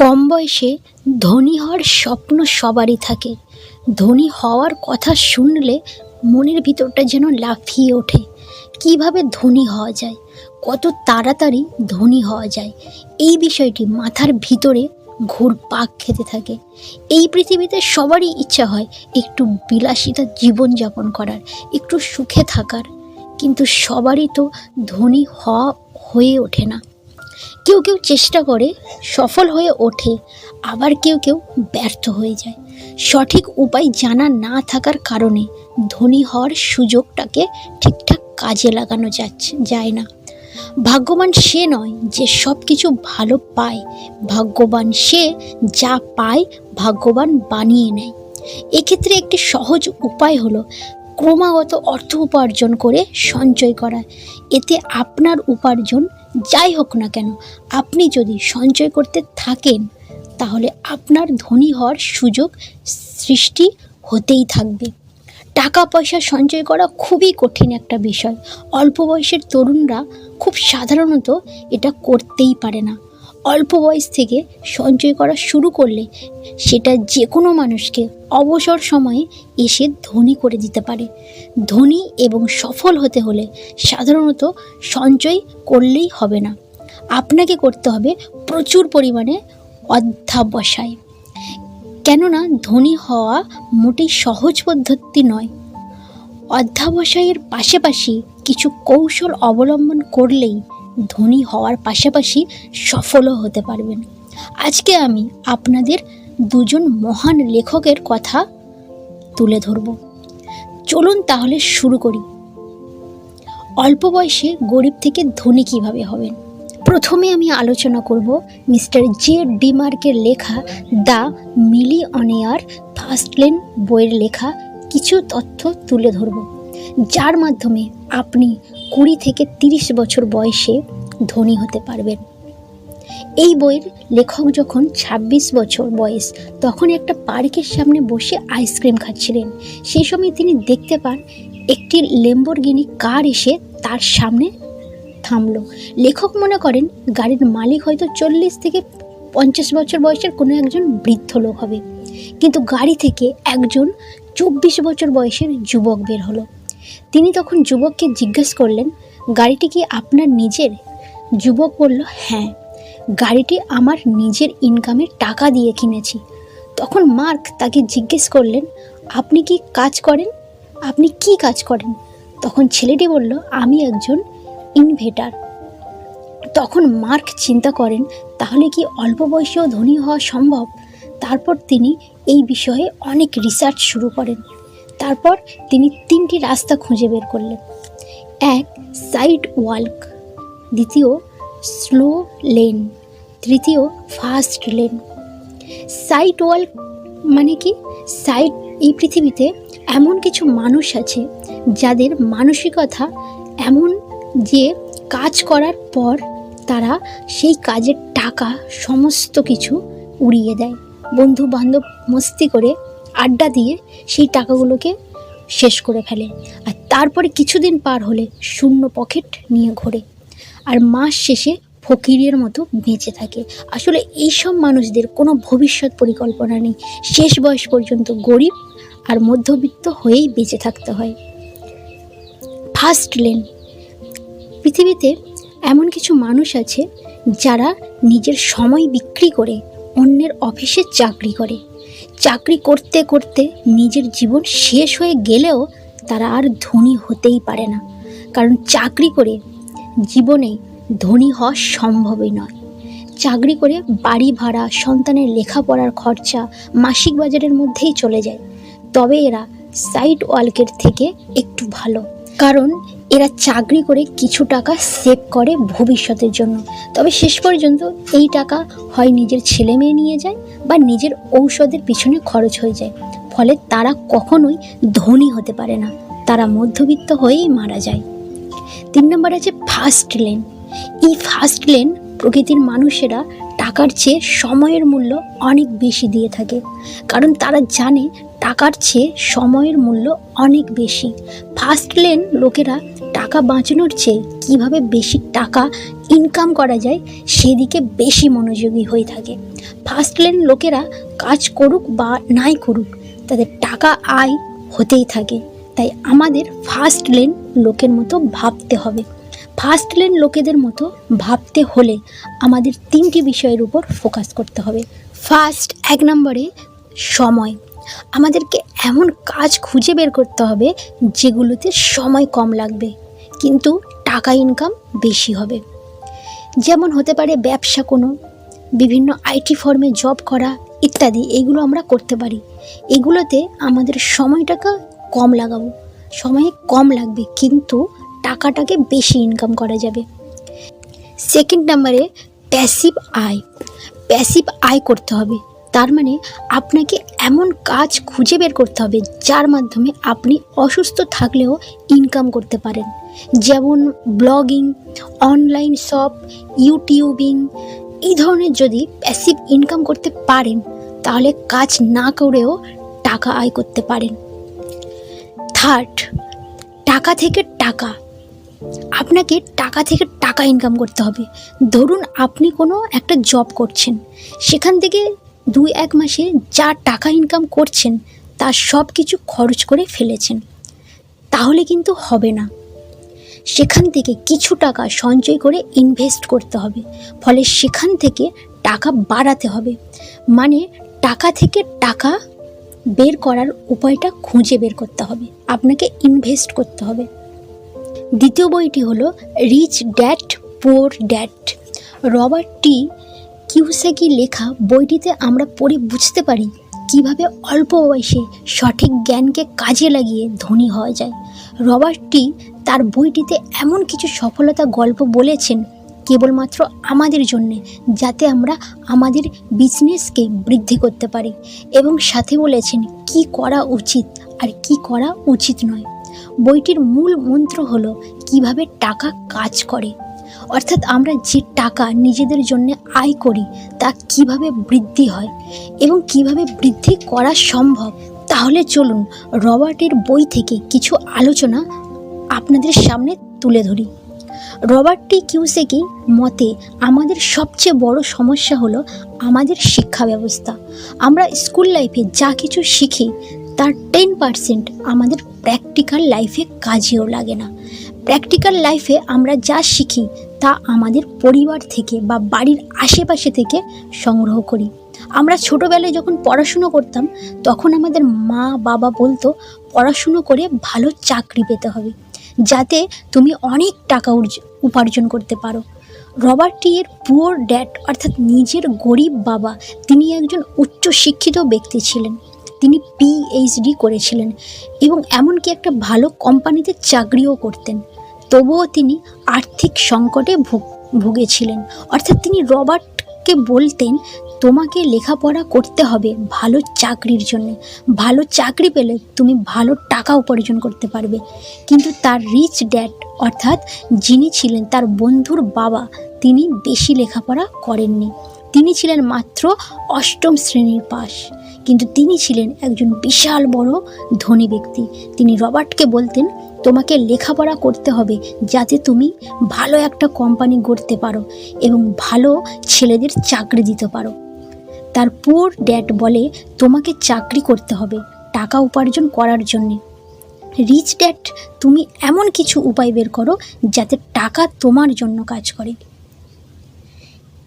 কম বয়সে ধনী হওয়ার স্বপ্ন সবারই থাকে। ধনী হওয়ার কথা শুনলে মনের ভিতরটা যেন লাফিয়ে ওঠে। কীভাবে ধনী হওয়া যায়? কত তাড়াতাড়ি ধনী হওয়া যায়? এই বিষয়টি মাথার ভিতরে ঘুরপাক খেতে থাকে। এই পৃথিবীতে সবারই ইচ্ছা হয় একটু বিলাসিতা জীবনযাপন করার, একটু সুখে থাকার। কিন্তু সবারই তো ধনী হওয়া হয়ে ওঠে না। কেউ কেউ চেষ্টা করে সফল হয়ে ওঠে, আবার কেউ কেউ ব্যর্থ হয়ে যায়। সঠিক উপায় জানা না থাকার কারণে ধনী হওয়ার সুযোগটাকে ঠিকঠাক কাজে লাগানো যাচ্ছে যায় না। ভাগ্যবান সে নয় যে সব কিছু ভালো পায়। ভাগ্যবান সে যা পায় ভাগ্যবান বানিয়ে নেয়। এক্ষেত্রে একটি সহজ উপায় হলো ক্রমাগত অর্থ উপার্জন করে সঞ্চয় করা। এতে আপনার উপার্জন যাই হোক না কেন, আপনি যদি সঞ্চয় করতে থাকেন, তাহলে আপনার ধনী হওয়ার সুযোগ সৃষ্টি হতেই থাকবে। টাকা পয়সা সঞ্চয় করা খুবই কঠিন একটা বিষয়। অল্প বয়সের তরুণরা খুব সাধারণত এটা করতেই পারে না। অল্প বয়স থেকে সঞ্চয় করা শুরু করলে সেটা যে কোনো মানুষকে অবসর সময়ে এসে ধনী করে দিতে পারে। ধনী এবং সফল হতে হলে সাধারণত সঞ্চয় করলেই হবে না। আপনাকে করতে হবে প্রচুর পরিমাণে অধ্যাবসায়। কেননা ধনী হওয়া মোটেই সহজ পদ্ধতি নয়। অধ্যাবসায়ের পাশাপাশি কিছু কৌশল অবলম্বন করলেই ধনী হওয়ার পাশাপাশি সফলও হতে পারবেন। আজকে আমি আপনাদের দুজন মহান লেখকের কথা তুলে ধরব। চলুন তাহলে শুরু করি। অল্প বয়সে গরিব থেকে ধনী কীভাবে হবেন? প্রথমে আমি আলোচনা করব মিস্টার জে ডিমার্কের লেখা দ্য মিলিয়নিয়ার ফার্স্ট লেন বইয়ের লেখা কিছু তথ্য তুলে ধরব। যার মাধ্যমে আপনি কুড়ি থেকে তিরিশ বছর বয়সে ধনী হতে পারবেন। এই বইয়ের লেখক যখন ২৬ বছর বয়স, তখন একটা পার্কের সামনে বসে আইসক্রিম খাচ্ছিলেন। সেই সময় তিনি দেখতে পান, একটি লেম্বরগিনি কার এসে তার সামনে থামল। লেখক মনে করেন, গাড়ির মালিক হয়তো চল্লিশ থেকে পঞ্চাশ বছর বয়সের কোনো একজন বৃদ্ধ লোক হবে। কিন্তু গাড়ি থেকে একজন চব্বিশ বছর বয়সের যুবক বের হলো। তিনি তখন যুবককে জিজ্ঞেস করলেন, গাড়িটি কি আপনার নিজের? যুবক বলল হ্যাঁ গাড়িটি আমার নিজের ইনকামের টাকা দিয়ে কিনেছি। তখন মার্ক তাকে জিজ্ঞেস করলেন, আপনি কি কাজ করেন? আপনি কি কাজ করেন? তখন ছেলেটি বলল, আমি একজন ইনভেটার তখন মার্ক চিন্তা করেন, তাহলে কি অল্প বয়সেও ধনী হওয়া সম্ভব? তারপর তিনি এই বিষয়ে অনেক রিসার্চ শুরু করেন। তারপর তিনি তিনটি রাস্তা খুঁজে বের করলেন। এক, সাইড ওয়াল্ক, দ্বিতীয়, স্লো লেন, তৃতীয়, ফাস্ট লেন। সাইড ওয়াল্ক মানে কি? সাইড, এই পৃথিবীতে এমন কিছু মানুষ আছে যাদের মানসিকতা এমন যে কাজ করার পর তারা সেই কাজের টাকা, সমস্ত কিছু উড়িয়ে দেয়। বন্ধু বান্ধব মস্তি করে আড্ডা দিয়ে সেই টাকাগুলোকে শেষ করে ফেলে। আর তারপরে কিছুদিন পার হলে শূন্য পকেট নিয়ে ঘোরে। আর মাস শেষে ফকিরের মতো বেঁচে থাকে। আসলে এইসব মানুষদের কোনো ভবিষ্যৎ পরিকল্পনা নেই। শেষ বয়স পর্যন্ত গরিব আর মধ্যবিত্ত হয়েই বেঁচে থাকতে হয়। ফার্স্ট লেন পৃথিবীতে এমন কিছু মানুষ আছে যারা নিজের সময় বিক্রি করে অন্যের অফিসে চাকরি করে। চাকরি করতে করতে নিজের জীবন শেষ হয়ে গেলেও তারা আর ধনী হতেই পারে না। কারণ চাকরি করে জীবনে ধনী হওয়া সম্ভবই নয়। চাকরি করে বাড়ি ভাড়া, সন্তানের লেখাপড়ার খরচা মাসিক বাজারের মধ্যেই চলে যায়। তবে এরা সাইড ওয়ার্কের থেকে একটু ভালো। কারণ এরা চাকরি করে কিছু টাকা সেভ করে ভবিষ্যতের জন্য। তবে শেষ পর্যন্ত এই টাকা হয় নিজের ছেলে মেয়ে নিয়ে যায় বা নিজের ঔষধের পিছনে খরচ হয়ে যায়। ফলে তারা কখনোই ধনী হতে পারে না। তারা মধ্যবিত্ত হয়েই মারা যায়। তিন নম্বর আছে ফার্স্ট লেন এই ফার্স্ট লেন প্রকৃতির মানুষেরা টাকার চেয়ে সময়ের মূল্য অনেক বেশি দিয়ে থাকে। কারণ তারা জানে টাকার চেয়ে সময়ের মূল্য অনেক বেশি। ফার্স্ট লেন লোকেরা টাকা বাঁচানোর চেয়ে কীভাবে বেশি টাকা ইনকাম করা যায় সেদিকে বেশি মনোযোগী হয়ে থাকে। ফার্স্ট লেন লোকেরা কাজ করুক বা নাই করুক, তাদের টাকা আয় হতেই থাকে। তাই আমাদের ফার্স্ট লেন লোকের মতো ভাবতে হবে। ফার্স্ট লেন লোকেদের মতো ভাবতে হলে আমাদের তিনটি বিষয়ের উপর ফোকাস করতে হবে। ফার্স্ট এক নম্বরে সময়। আমাদেরকে এমন কাজ খুঁজে বের করতে হবে যেগুলোতে সময় কম লাগবে, কিন্তু টাকা ইনকাম বেশি হবে। যেমন হতে পারে ব্যবসা কোনো, বিভিন্ন আইটি ফর্মে জব করা ইত্যাদি, এগুলো আমরা করতে পারি। এগুলোতে আমাদের সময়টাকে কম লাগাবো, সময় কম লাগবে, কিন্তু টাকাটাকে বেশি ইনকাম করা যাবে। সেকেন্ড নাম্বারে প্যাসিভ আয়। প্যাসিভ আয় করতে হবে। তার মানে আপনাকে এমন কাজ খুঁজে বের করতে হবে যার মাধ্যমে আপনি অসুস্থ থাকলেও ইনকাম করতে পারেন। যেমন ব্লগিং অনলাইন শপ ইউটিউবিং এই ধরনের যদি প্যাসিভ ইনকাম করতে পারেন, তাহলে কাজ না করেও টাকা আয় করতে পারেন। থার্ড টাকা থেকে টাকা। আপনাকে টাকা থেকে টাকা ইনকাম করতে হবে। ধরুন আপনি কোনো একটা জব করছেন, সেখান থেকে দুই এক মাসে যা টাকা ইনকাম করছেন তার সব কিছু খরচ করে ফেলেছেন। তাহলে কিন্তু হবে না। সেখান থেকে কিছু টাকা সঞ্চয় করে ইনভেস্ট করতে হবে। ফলে সেখান থেকে টাকা বাড়াতে হবে। মানে টাকা থেকে টাকা বের করার উপায়টা খুঁজে বের করতে হবে। আপনাকে ইনভেস্ট করতে হবে। দ্বিতীয় বইটি হলো rich dad poor dad Robert T Kiyosaki লেখা বইটিতে আমরা পড়ে বুঝতে পারি কীভাবে অল্প বয়সে সঠিক জ্ঞানকে কাজে লাগিয়ে ধনী হওয়া যায়। রবার্ট টি তার বইটিতে এমন কিছু সফলতা গল্প বলেছেন কেবলমাত্র আমাদের জন্যে, যাতে আমরা আমাদের বিজনেসকে বৃদ্ধি করতে পারি এবং সাথে বলেছেন, কি করা উচিত আর কি করা উচিত নয়? বইটির মূল মন্ত্র হলো, কীভাবে টাকা কাজ করে। অর্থাৎ আমরা যে টাকা নিজেদের জন্য আয় করি, তা কীভাবে বৃদ্ধি হয় এবং কীভাবে বৃদ্ধি করা সম্ভব? তাহলে চলুন রবার্টের বই থেকে কিছু আলোচনা আপনাদের সামনে তুলে ধরি। রবার্ট কিউসেকি মতে, আমাদের সবচেয়ে বড় সমস্যা হলো আমাদের শিক্ষা ব্যবস্থা। আমরা স্কুল লাইফে যা কিছু শিখি, তার টেন পার্সেন্ট আমাদের প্র্যাকটিক্যাল লাইফে কাজেও লাগে না। প্র্যাকটিক্যাল লাইফে আমরা যা শিখি, তা আমাদের পরিবার থেকে বা বাড়ির আশেপাশে থেকে সংগ্রহ করি। আমরা ছোটোবেলায় যখন পড়াশুনো করতাম, তখন আমাদের মা, বাবা বলতো, পড়াশুনো করে ভালো চাকরি পেতে হবে, যাতে তুমি অনেক টাকা উপার্জন করতে পারো। রবার্ট এর পুয়ার ড্যাড, অর্থাৎ নিজের গরিব বাবা, তিনি একজন উচ্চ শিক্ষিত ব্যক্তি ছিলেন। তিনি পিএইচডি করেছিলেন এবং এমনকি একটা ভালো কোম্পানিতে চাকরিও করতেন। তবুও তিনি আর্থিক সংকটে ভুগ- ভুগেছিলেন। অর্থাৎ তিনি রবার্টকে বলতেন, তোমাকে লেখাপড়া করতে হবে ভালো চাকরির জন্য। ভালো চাকরি পেলে তুমি ভালো টাকা উপার্জন করতে পারবে। কিন্তু তার রিচ ড্যাড অর্থাৎ যিনি ছিলেন তার বন্ধুর বাবা, তিনি বেশি লেখাপড়া করেননি। তিনি ছিলেন মাত্র অষ্টম শ্রেণির পাস কিন্তু তিনি ছিলেন একজন বিশাল বড় ধনী ব্যক্তি। তিনি রবার্টকে বলতেন, তোমাকে লেখাপড়া করতে হবে যাতে তুমি ভালো একটা কোম্পানি গড়তে পারো এবং ভালো ছেলেদের চাকরি দিতে পারো। তার পুর ড্যাড বলে, তোমাকে চাকরি করতে হবে টাকা উপার্জন করার জন্যে। রিচ ড্যাড, তুমি এমন কিছু উপায় বের করো যাতে টাকা তোমার জন্য কাজ করে।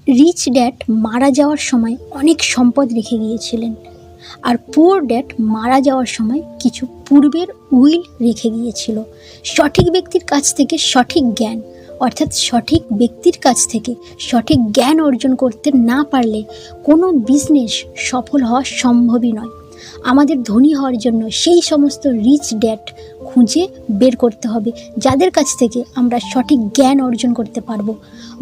রিচ ড্যাড মারা যাওয়ার সময় অনেক সম্পদ রেখে গিয়েছিলেন। আর পুয়ার ড্যাড মারা যাওয়ার সময় কিছু পূর্বের উইল রেখে গিয়েছিল। সঠিক ব্যক্তির কাছ থেকে সঠিক জ্ঞান, অর্থাৎ সঠিক ব্যক্তির কাছ থেকে সঠিক জ্ঞান অর্জন করতে না পারলে কোনো বিজনেস সফল হওয়া সম্ভবই নয়। আমাদের ধনী হওয়ার জন্য সেই সমস্ত রিচ ড্যাড খুঁজে বের করতে হবে, যাদের কাছ থেকে আমরা সঠিক জ্ঞান অর্জন করতে পারব।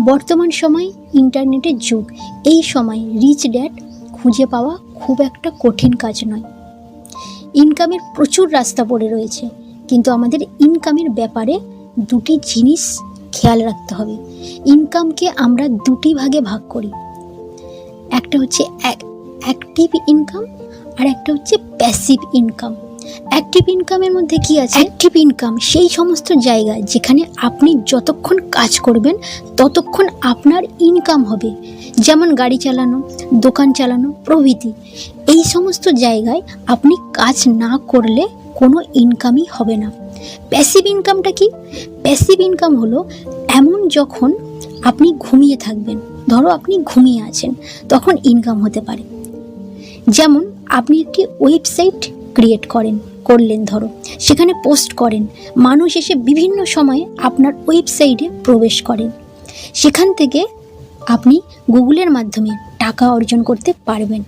বর্তমান সময় ইন্টারনেটের যুগ। এই সময় রিচ ড্যাড খুঁজে পাওয়া খুব একটা কঠিন কাজ নয়। ইনকামের প্রচুর রাস্তা পড়ে রয়েছে, কিন্তু আমাদের ইনকামের ব্যাপারে দুটি জিনিস খেয়াল রাখতে হবে। ইনকামকে আমরা দুটি ভাগে ভাগ করি। একটা হচ্ছে অ্যাক্টিভ ইনকাম আর একটা হচ্ছে প্যাসিভ ইনকাম অ্যাক্টিভ ইনকামের মধ্যে কি আছে? অ্যাক্টিভ ইনকাম সেই সমস্ত জায়গা যেখানে আপনি যতক্ষণ কাজ করবেন, ততক্ষণ আপনার ইনকাম হবে। যেমন গাড়ি চালানো, দোকান চালানো, প্রভৃতি। এই সমস্ত জায়গায় আপনি কাজ না করলে কোনো ইনকামই হবে না। প্যাসিভ ইনকামটা কি? প্যাসিভ ইনকাম হলো এমন যখন আপনি ঘুমিয়ে থাকবেন, ধরো আপনি ঘুমিয়ে আছেন, তখন ইনকাম হতে পারে। যেমন আপনি একটি ওয়েবসাইট ক্রিয়েট করেন, করলেন ধরো। সেখানে পোস্ট করেন। মানুষ এসে বিভিন্ন সময়ে আপনার ওয়েবসাইটে প্রবেশ করেন। সেখান থেকে আপনি গুগলের মাধ্যমে টাকা অর্জন করতে পারবেন।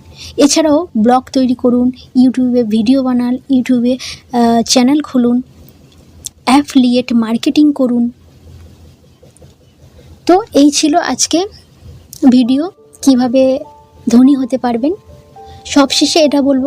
এছাড়াও ব্লগ তৈরি করুন ইউটিউবে ভিডিও বানান ইউটিউবে চ্যানেল খুলুন অ্যাফলিয়েট মার্কেটিং করুন। তো এই ছিল আজকে ভিডিও কীভাবে ধনী হতে পারবেন? সবশেষে এটা বলব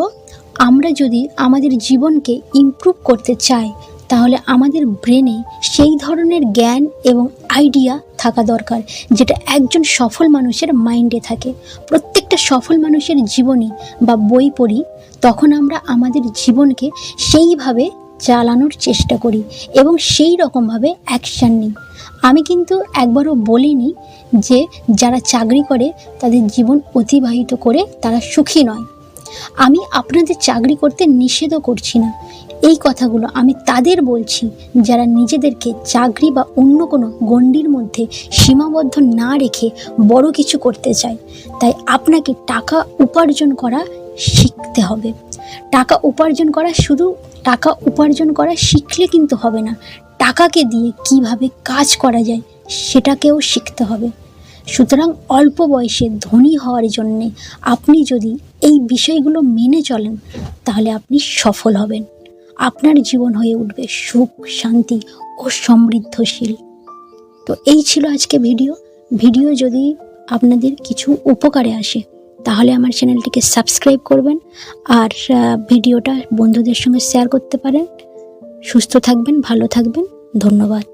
আমরা যদি আমাদের জীবনকে ইমপ্রুভ করতে চাই, তাহলে আমাদের ব্রেনে সেই ধরনের জ্ঞান এবং আইডিয়া থাকা দরকার, যেটা একজন সফল মানুষের মাইন্ডে থাকে। প্রত্যেকটা সফল মানুষের জীবনী বা বই পড়ি, তখন আমরা আমাদের জীবনকে সেইভাবে চালানোর চেষ্টা করি এবং সেই রকমভাবে অ্যাকশান নিই। আমি কিন্তু একবারও বলিনি যে যারা চাকরি করে, তাদের জীবন অতিবাহিত করে তারা সুখী নয়। আমি আপনাদের চাকরি করতে নিষেধও করছি না। এই কথাগুলো আমি তাদের বলছি যারা নিজেদেরকে চাকরি বা অন্য কোনো গণ্ডির মধ্যে সীমাবদ্ধ না রেখে বড় কিছু করতে চায়। তাই আপনাকে টাকা উপার্জন করা শিখতে হবে। টাকা উপার্জন করা শুধু টাকা উপার্জন করা শিখলে কিন্তু হবে না। টাকাকে দিয়ে কীভাবে কাজ করা যায় সেটাকেও শিখতে হবে। সুতরাং অল্প বয়সে ধনী হওয়ার জন্যে আপনি যদি এই বিষয়গুলো মেনে চলেন, তাহলে আপনি সফল হবেন। আপনার জীবন হয়ে উঠবে সুখ, শান্তি ও সমৃদ্ধশীল। তো এই ছিল আজকে ভিডিও। ভিডিও যদি আপনাদের কিছু উপকারে আসে, তাহলে আমার চ্যানেলটিকে সাবস্ক্রাইব করবেন আর ভিডিওটা বন্ধুদের সঙ্গে শেয়ার করতে পারেন। সুস্থ থাকবেন, ভালো থাকবেন। ধন্যবাদ।